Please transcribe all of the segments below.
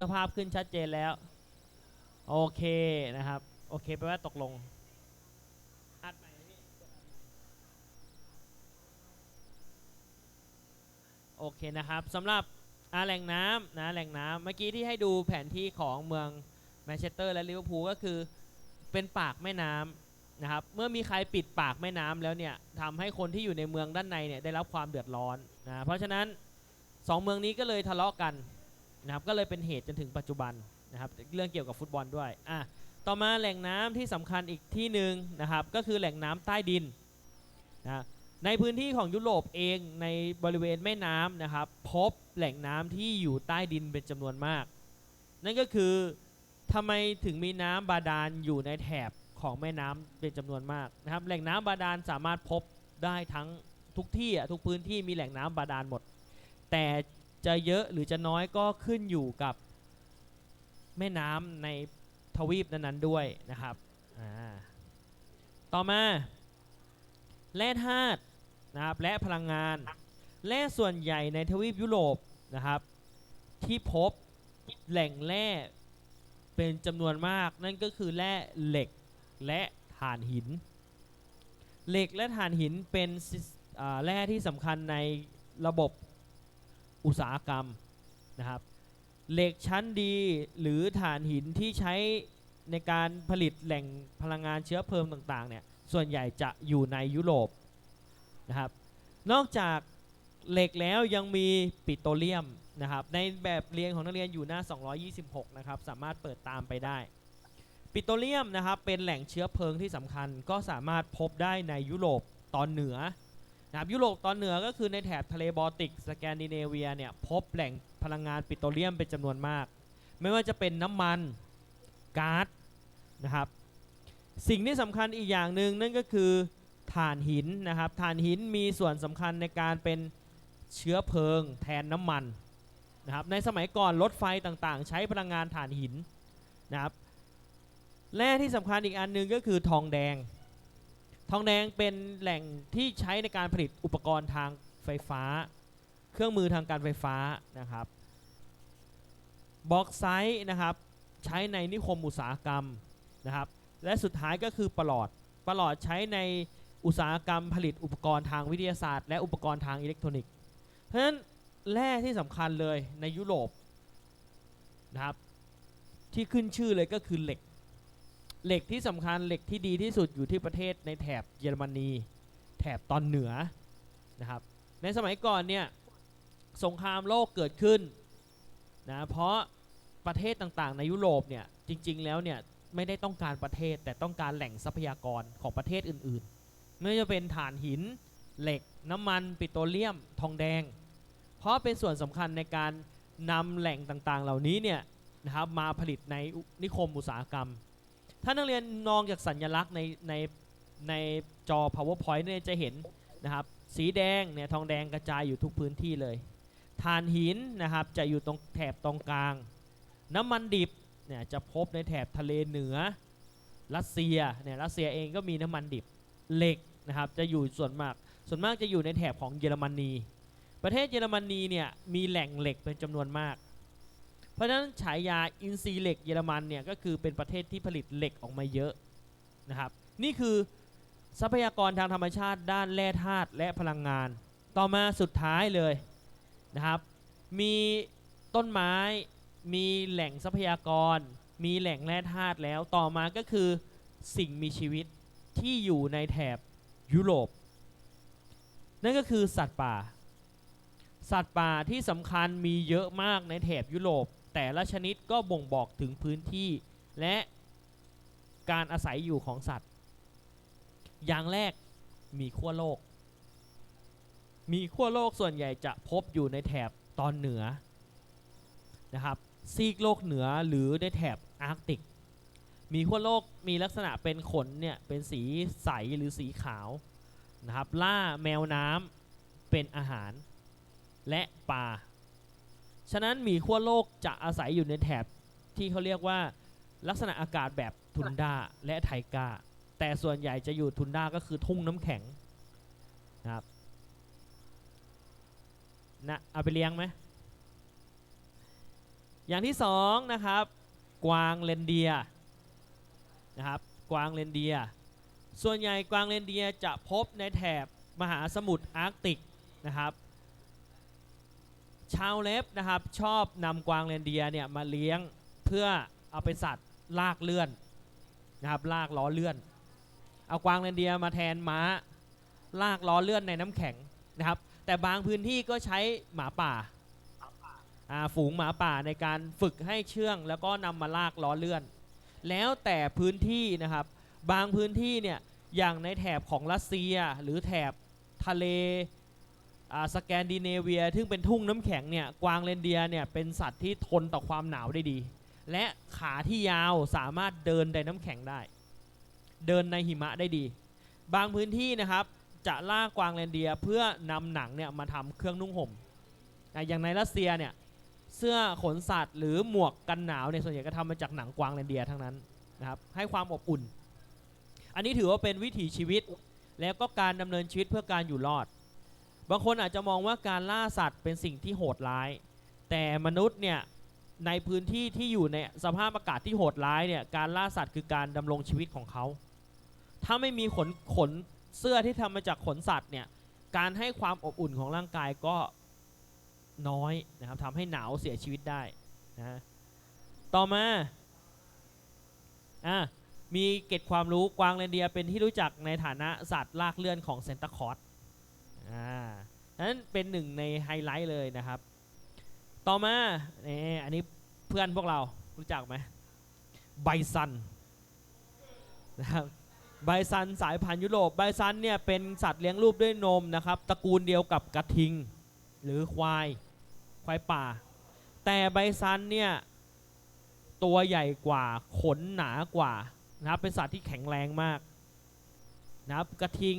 สภาพขึ้นชัดเจนแล้ว โอเคนะครับ โอเคแปลว่าตกลงอัดใหม่โอเคนะครับสำหรับอาแหล่งน้ำนะแหล่งน้ำเมื่อกี้ที่ให้ดูแผนที่ของเมืองแมนเชสเตอร์และลิเวอร์พูลก็คือเป็นปากแม่น้ำนะครับเมื่อมีใครปิดปากแม่น้ำแล้วเนี่ยทำให้คนที่อยู่ในเมืองด้านในเนี่ยได้รับความเดือดร้อนนะเพราะฉะนั้นสองเมืองนี้ก็เลยทะเลาะกัน นะครับก็เลยเป็นเหตุจนถึงปัจจุบันนะครับเรื่องเกี่ยวกับฟุตบอลด้วยอะต่อมาแหล่งน้ำที่สำคัญอีกที่หนึ่งนะครับก็คือแหล่งน้ำใต้ดินนะในพื้นที่ของยุโรปเองในบริเวณแม่น้ำนะครับพบแหล่งน้ำที่อยู่ใต้ดินเป็นจำนวนมาก นั่นก็คือทำไมถึงมีน้ำบาดาลอยู่ในแถบของแม่น้ำเป็นจำนวนมากนะครับแหล่งน้ำบาดาลสามารถพบได้ทั้งทุกที่ทุกพื้นที่มีแหล่งน้ำบาดาลหมด แต่ จะเยอะหรือจะน้อยก็ขึ้นอยู่กับแม่น้ำในทวีปนั้นๆด้วยนะครับ ต่อมาแร่ธาตุนะครับและพลังงานแร่ส่วนใหญ่ในทวีปยุโรปนะครับ ที่พบแหล่งแร่เป็นจำนวนมากนั่นก็คือแร่เหล็กและถ่านหิน เหล็กและถ่านหินเป็นแร่ที่สำคัญในระบบ อุตสาหกรรมนะครับเหล็กชั้นดีหรือถ่านหินที่ใช้ในการผลิตแหล่งพลังงานเชื้อเพลิงต่างๆเนี่ยส่วนใหญ่จะอยู่ในยุโรปนะครับนอกจากเหล็กแล้วยังมีปิโตรเลียมนะครับในแบบเรียนของนักเรียนอยู่หน้า 226 นะครับสามารถเปิดตามไปได้ ปิโตรเลียมนะครับเป็นแหล่งเชื้อเพลิงที่สำคัญก็สามารถพบได้ในยุโรปตอนเหนือ นะครับยุโรปตอนเหนือก็คือในแถบทะเลบอลติกสแกนดิเนเวียเนี่ยพบแหล่งพลังงานปิโตรเลียมเป็นจำนวนมาก ไม่ว่าจะเป็นน้ำมันก๊าซนะครับสิ่งที่สำคัญอีกอย่างหนึ่งนั่นก็คือถ่านหินนะครับถ่านหินมีส่วนสำคัญในการเป็นเชื้อเพลิงแทนน้ำมันนะครับในสมัยก่อนรถไฟต่างๆ ใช้พลังงานถ่านหินนะครับแร่ที่สำคัญอีกอันหนึงก็คือทองแดง ทองแดงเป็นแหล่งที่ใช้ในการผลิตอุปกรณ์ทางไฟฟ้า เครื่องมือทางการไฟฟ้านะครับบอกไซต์นะครับใช้ในนิคมอุตสาหกรรมนะครับ และสุดท้ายก็คือประหลอดประหลอดใช้ในอุตสาหกรรมผลิตอุปกรณ์ทางวิทยาศาสตร์ และอุปกรณ์ทางอิเล็กทรอนิกส์ เพราะฉะนั้นแร่ที่สำคัญเลยในยุโรปนะครับที่ขึ้นชื่อเลยก็คือเหล็ก เหล็กที่สำคัญเหล็กที่ดีที่สุดอยู่ที่ประเทศในแถบเยอรมนี แถบตอนเหนือนะครับในสมัยก่อนเนี่ยสงครามโลกเกิดขึ้นนะเพราะประเทศต่างๆ ในยุโรปเนี่ยจริง ๆ แล้วเนี่ยไม่ได้ต้องการประเทศแต่ต้องการแหล่งทรัพยากรของประเทศอื่นๆ ไม่ว่าจะเป็นถ่านหินเหล็กน้ำมันปิโตรเลียมทองแดง เพราะเป็นส่วนสำคัญในการนำแหล่งต่างๆ เหล่านี้เนี่ยนะครับมาผลิตในนิคมอุตสาหกรรม ถ้านักเรียนมองจากสัญลักษณ์ในในในจอ powerpoint เนี่ยจะเห็นนะครับ สีแดงเนี่ยทองแดงกระจายอยู่ทุกพื้นที่เลยถ่านหินนะครับจะอยู่ตรงแถบตรงกลาง น้ำมันดิบเนี่ยจะพบในแถบทะเลเหนือ รัสเซียเนี่ยรัสเซียเองก็มีน้ำมันดิบเหล็กนะครับจะอยู่ส่วนมาก ส่วนมากจะอยู่ในแถบของเยอรมนี ประเทศเยอรมนีเนี่ยมีแหล่งเหล็กเป็นจำนวนมาก เพราะฉะนั้นฉายาอินซีเหล็กเยอรมันเนี่ยก็คือเป็นประเทศที่ผลิตเหล็กออกมาเยอะนะครับนี่คือทรัพยากรทางธรรมชาติด้านแร่ธาตุและพลังงาน ต่อมาสุดท้ายเลยนะครับมีต้นไม้มีแหล่งทรัพยากร มีแหล่งแร่ธาตุแล้วต่อมาก็คือสิ่งมีชีวิตที่อยู่ในแถบยุโรป นั่นก็คือสัตว์ป่า สัตว์ป่าที่สำคัญมีเยอะมากในแถบยุโรป แต่ละชนิดก็บ่งบอกถึงพื้นที่ และการอาศัยอยู่ของสัตว์ อย่างแรกมีขั้วโลก มีขั้วโลกส่วนใหญ่จะพบอยู่ในแถบตอนเหนือนะครับซีกโลกเหนือหรือในแถบอาร์กติก มีขั้วโลกมีลักษณะเป็นขนเนี่ยเป็นสีใสหรือสีขาวนะครับล่าแมวน้ำเป็นอาหารและปลา ฉะนั้นหมีขั้วโลกจะอาศัยอยู่ในแถบที่เขาเรียกว่าลักษณะอากาศแบบทุนดาและไทกาแต่ส่วนใหญ่จะอยู่ทุนดาก็คือทุ่งน้ำแข็งนะครับนะเอาไปเลี้ยงไหมอย่างที่สองนะครับ กวางเรนเดียนะครับกวางเรนเดีย ส่วนใหญ่กวางเรนเดียจะพบในแถบมหาสมุทรอาร์กติกนะครับ ชาวเล็บนะครับชอบนำกวางเรนเดียเนี่ยมาเลี้ยงเพื่อเอาเป็นสัตว์ลากเลื่อนนะครับลากล้อเลื่อน เอากวางเรนเดียมาแทนม้าลากล้อเลื่อนในน้ำแข็งนะครับ แต่บางพื้นที่ก็ใช้หมาป่าอ่าฝูงหมาป่าในการฝึกให้เชื่อง แล้วก็นำมาลากล้อเลื่อน แล้วแต่พื้นที่นะครับ บางพื้นที่เนี่ยอย่างในแถบของรัสเซียหรือแถบทะเล สแกนดิเนเวียซึ่งเป็นทุ่งน้ำแข็งเนี่ยกวางเรนเดียเนี่ยเป็นสัตว์ที่ทนต่อความหนาวได้ดี และขาที่ยาวสามารถเดินในน้ำแข็งได้ เดินในหิมะได้ดี บางพื้นที่นะครับจะล่ากวางเรนเดียเพื่อนำหนังเนี่ยมาทำเครื่องนุ่งห่มอะอย่างในรัสเซียเนี่ยเสื้อขนสัตว์หรือหมวกกันหนาวเนี่ยส่วนใหญ่ก็ทำมาจากหนังกวางเรนเดียทั้งนั้นนะครับให้ความอบอุ่น อันนี้ถือว่าเป็นวิถีชีวิต แล้วก็การดำเนินชีวิตเพื่อการอยู่รอด บางคนอาจจะมองว่าการล่าสัตว์เป็นสิ่งที่โหดร้าย แต่มนุษย์เนี่ยในพื้นที่ที่อยู่ในสภาพอากาศที่โหดร้ายเนี่ยการล่าสัตว์คือการดำรงชีวิตของเขา ถ้าไม่มีขนขนเสื้อที่ทำมาจากขนสัตว์เนี่ยการให้ความอบอุ่นของร่างกายก็น้อยนะครับทำให้หนาวเสียชีวิตได้นะต่อมาอะมีเกร็ดความรู้กวางเรนเดียเป็นที่รู้จักในฐานะสัตว์ลากเลื่อนของเซนตาคอร์ อ่านั้นเป็นหนึ่งในไฮไลท์เลยนะครับ ต่อมาเนี่ยอันนี้เพื่อนพวกเรารู้จักไหมไบซันนะครับไบซันสายพันธุ์ยุโรปไบซันเนี่ยเป็นสัตว์เลี้ยงลูกด้วยนมนะครับตระกูลเดียวกับกระทิง หรือควาย ควายป่า แต่ไบซันเนี่ยตัวใหญ่กว่าขนหนากว่านะครับเป็นสัตว์ที่แข็งแรงมากนะครับกระทิง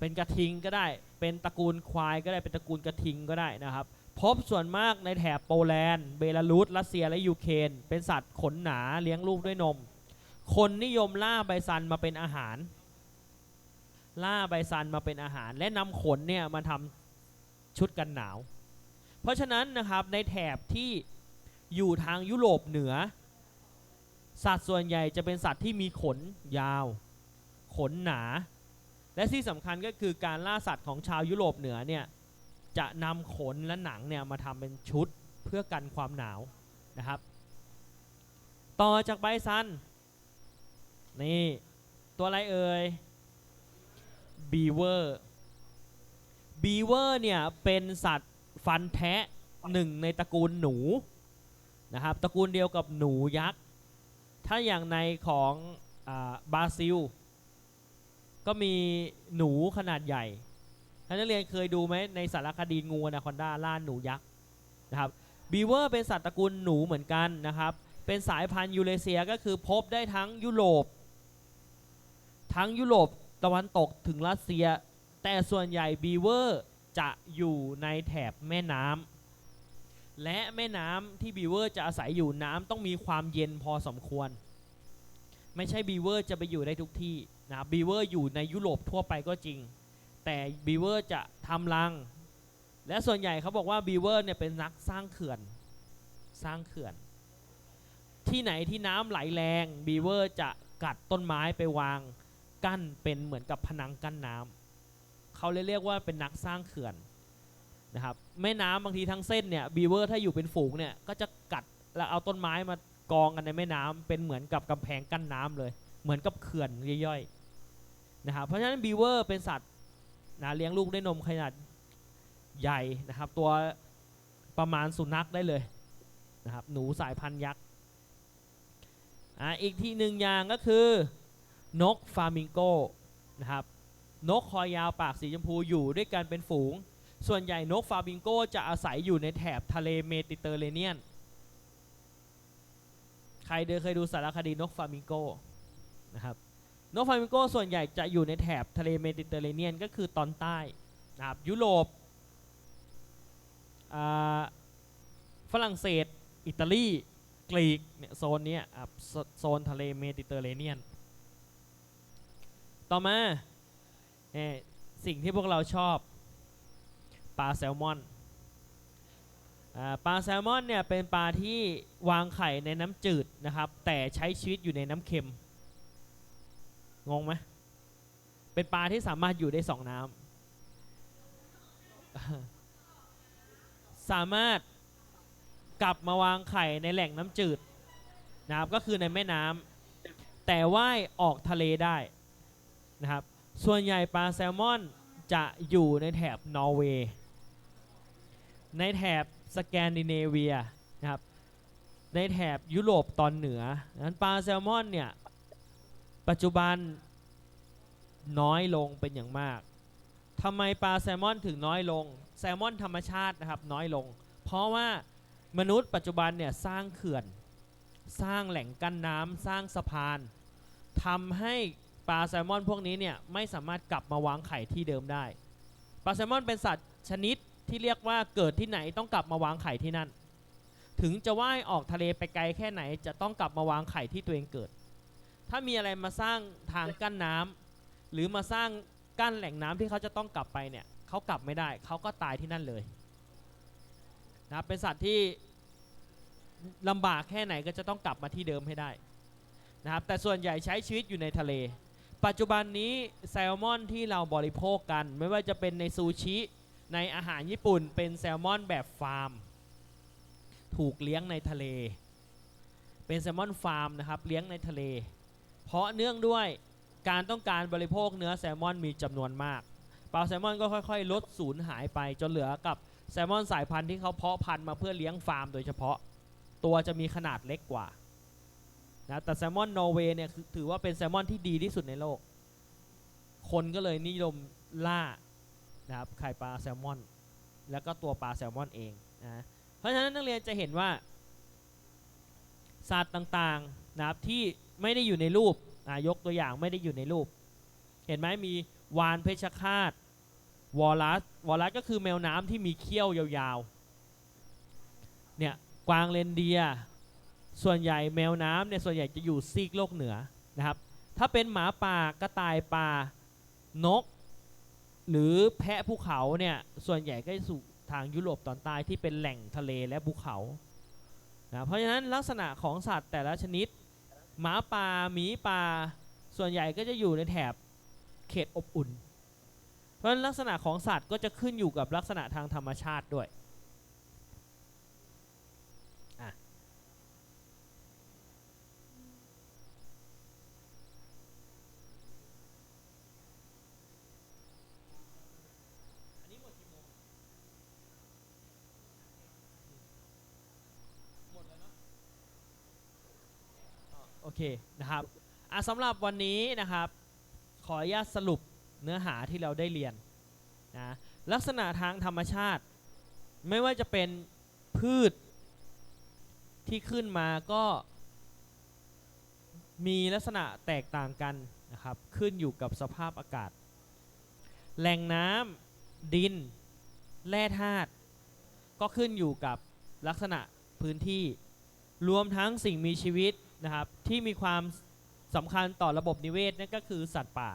เป็นกระทิงก็ได้ เป็นตระกูลควายก็ได้ เป็นตระกูลกระทิงก็ได้นะครับ พบส่วนมากในแถบโปแลนด์ เบลารุส รัสเซีย และยูเครน เป็นสัตว์ขนหนาเลี้ยงลูกด้วยนม คนนิยมล่าไบซันมาเป็นอาหาร ล่าไบซันมาเป็นอาหาร และนำขนเนี่ยมาทำชุดกันหนาว เพราะฉะนั้นนะครับในแถบที่อยู่ทางยุโรปเหนือ สัตว์ส่วนใหญ่จะเป็นสัตว์ที่มีขนยาว ขนหนา และที่สำคัญก็คือการล่าสัตว์ของชาวยุโรปเหนือเนี่ยจะนำขนและหนังเนี่ยมาทำเป็นชุดเพื่อกันความหนาวนะครับ ต่อจากไบซันนี่ตัวอะไรเอ่ยบีเวอร์บีเวอร์เนี่ยเป็นสัตว์ฟันแทะหนึ่งในตระกูลหนูนะครับตระกูลเดียวกับหนูยักษ์ ถ้าอย่างในของอบราซิล ก็มีหนูขนาดใหญ่ท่านนักเรียนเคยดูไหมในสารคดีงูอนาคอนดาล่าหนูยักษ์นะครับบีเวอร์เป็นสัตว์ตระกูลหนูเหมือนกันนะครับ เป็นสายพันธุ์ยูเรเซียก็คือพบได้ทั้งยุโรป ทั้งยุโรปตะวันตกถึงรัสเซีย แต่ส่วนใหญ่บีเวอร์จะอยู่ในแถบแม่น้ำและแม่น้ำที่บีเวอร์จะอาศัยอยู่น้ำต้องมีความเย็นพอสมควร ไม่ใช่บีเวอร์จะไปอยู่ได้ทุกที่ นะบีเวอร์อยู่ในยุโรปทั่วไปก็จริง แต่บีเวอร์จะทำรัง และส่วนใหญ่เขาบอกว่าบีเวอร์เนี่ยเป็นนักสร้างเขื่อน สร้างเขื่อน ที่ไหนที่น้ำไหลแรงบีเวอร์จะกัดต้นไม้ไปวางกั้นเป็นเหมือนกับผนังกั้นน้ำเขาเลยเรียกว่าเป็นนักสร้างเขื่อนนะครับแม่น้ำบางทีทั้งเส้นเนี่ยบีเวอร์ถ้าอยู่เป็นฝูงเนี่ยก็จะกัดแล้วเอาต้นไม้มากองกันในแม่น้ำเป็นเหมือนกับกำแพงกั้นน้ำเลย เหมือนกับเขื่อนย่อยๆ นะครับเพราะฉะนั้นบีเวอร์เป็นสัตว์นะเลี้ยงลูกด้วยนมขนาดใหญ่นะครับ ตัวประมาณสุนัขได้เลยนะครับหนูสายพันธุ์ยักษ์อ่าอีกทีหนึ่งอย่างก็คือนกฟามิงโกนะครับนกคอยาวปากสีชมพูอยู่ด้วยกันเป็นฝูง ส่วนใหญ่นกฟามิงโกจะอาศัยอยู่ในแถบทะเลเมดิเตอร์เรเนียน ใครเดเคยดูสารคดีนกฟามิงโกนะครับ นกฟามิงโกส่วนใหญ่จะอยู่ในแถบทะเลเมดิเตอร์เรเนียนก็คือตอนใต้นะครับยุโรปฝรั่งเศส อิตาลีกรีกเนี่ยโซนเนี้ยโซนทะเลเมดิเตอร์เรเนียน ต่อมาเอ่อสิ่งที่พวกเราชอบปลาแซลมอนปลาแซลมอนเนี่ยเป็นปลาที่วางไข่ในน้ำจืดนะครับแต่ใช้ชีวิตอยู่ในน้ำเค็ม งงไหมเป็นปลาที่สามารถอยู่ได้สองน้ำสามารถกลับมาวางไข่ในแหล่งน้ำจืดนะครับก็คือในแม่น้ำแต่ว่ายออกทะเลได้นะครับ ส่วนใหญ่ปลาแซลมอนจะอยู่ในแถบนอร์เวย์ในแถบสแกนดิเนเวียนะครับในแถบยุโรปตอนเหนือนั้นปลาแซลมอนเนี่ย ปัจจุบันน้อยลงเป็นอย่างมากทำไมปลาแซลมอนถึงน้อยลง แซลมอนธรรมชาตินะครับน้อยลง เพราะว่ามนุษย์ปัจจุบันเนี่ยสร้างเขื่อน สร้างแหล่งกั้นน้ำสร้างสะพานทำให้ปลาแซลมอนพวกนี้เนี่ยไม่สามารถกลับมาวางไข่ที่เดิมได้ ปลาแซลมอนเป็นสัตว์ชนิดที่เรียกว่าเกิดที่ไหนต้องกลับมาวางไข่ที่นั่น ถึงจะว่ายออกทะเลไปไกลแค่ไหนจะต้องกลับมาวางไข่ที่ตัวเองเกิด ถ้ามีอะไรมาสร้างทางกั้นน้ำหรือมาสร้างกั้นแหล่งน้ำที่เขาจะต้องกลับไปเนี่ยเขากลับไม่ได้ เขาก็ตายที่นั่นเลยนะครับเป็นสัตว์ที่ลำบากแค่ไหนก็จะต้องกลับมาที่เดิมให้ได้นะครับแต่ส่วนใหญ่ใช้ชีวิตอยู่ในทะเล ปัจจุบันนี้แซลมอนที่เราบริโภคกัน ไม่ว่าจะเป็นในซูชิในอาหารญี่ปุ่น เป็นแซลมอนแบบฟาร์ม ถูกเลี้ยงในทะเล เป็นแซลมอนฟาร์มนะครับเลี้ยงในทะเล เพราะเนื่องด้วยการต้องการบริโภคเนื้อแซลมอนมีจำนวนมาก ปลาแซลมอนก็ค่อยๆ ลดสูญหายไปจนเหลือกับแซลมอนสายพันธุ์ที่เขาเพาะพันธุ์มาเพื่อเลี้ยงฟาร์มโดยเฉพาะ ตัวจะมีขนาดเล็กกว่านะแต่แซลมอนนอร์เวย์เนี่ยคือถือว่าเป็นแซลมอนที่ดีที่สุดในโลก คนก็เลยนิยมล่านะครับไข่ปลาแซลมอน แล้วก็ตัวปลาแซลมอนเองนะเพราะฉะนั้นนักเรียนจะเห็นว่าสัตว์ต่างๆนะครับที่ ไม่ได้อยู่ในรูปอะยกตัวอย่างไม่ได้อยู่ในรูป เห็นไหมมีวานเพชฌฆาตวอลลัสวอลลัสก็คือแมวน้ำที่มีเขี้ยวยาวๆ เนี่ยกวางเรนเดีย ส่วนใหญ่แมวน้ำเนี่ยส่วนใหญ่จะอยู่ซีกโลกเหนือนะครับ ถ้าเป็นหมาป่ากระต่ายป่านก หรือแพะภูเขาเนี่ยส่วนใหญ่ก็จะสู่ทางยุโรปตอนใต้ที่เป็นแหล่งทะเลและภูเขานะเพราะฉะนั้นลักษณะของสัตว์แต่ละชนิด หมาป่าหมีป่า ส่วนใหญ่ก็จะอยู่ในแถบเขตอบอุ่น เพราะฉะนั้นลักษณะของสัตว์ก็จะขึ้นอยู่กับลักษณะทางธรรมชาติด้วยอะอันนี้หมดกี่โมงหมดแล้วเนาะอ๋อโอ เคนะครับอะสำหรับวันนี้นะครับ ขออนุญาตสรุปเนื้อหาที่เราได้เรียนนะลักษณะทางธรรมชาติ ไม่ว่าจะเป็นพืชที่ขึ้นมาก็มีลักษณะแตกต่างกันนะครับ ขึ้นอยู่กับสภาพอากาศ แหล่งน้ำดิน แร่ธาตุก็ขึ้นอยู่กับลักษณะพื้นที่ รวมทั้งสิ่งมีชีวิต นะครับที่มีความสำคัญต่อระบบนิเวศนั่นก็คือสัตว์ป่า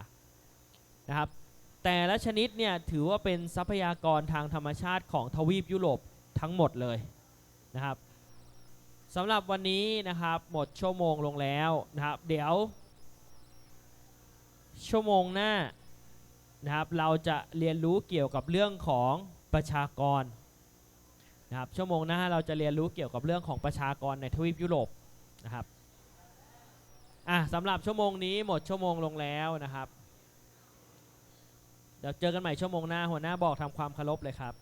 นะครับแต่ละชนิดเนี่ยถือว่าเป็นทรัพยากรทางธรรมชาติของทวีปยุโรปทั้งหมดเลยนะครับสำหรับวันนี้นะครับหมดชั่วโมงลงแล้วนะครับเดี๋ยว ชั่วโมงหน้านะครับเราจะเรียนรู้เกี่ยวกับเรื่องของประชากรนะครับชั่วโมงหน้าเราจะเรียนรู้เกี่ยวกับเรื่องของประชากรในทวีปยุโรปนะครับ อะสำหรับชั่วโมงนี้หมดชั่วโมงลงแล้วนะครับ เดี๋ยวเจอกันใหม่ชั่วโมงหน้าหัวหน้าบอกทำความเคารพเลยครับ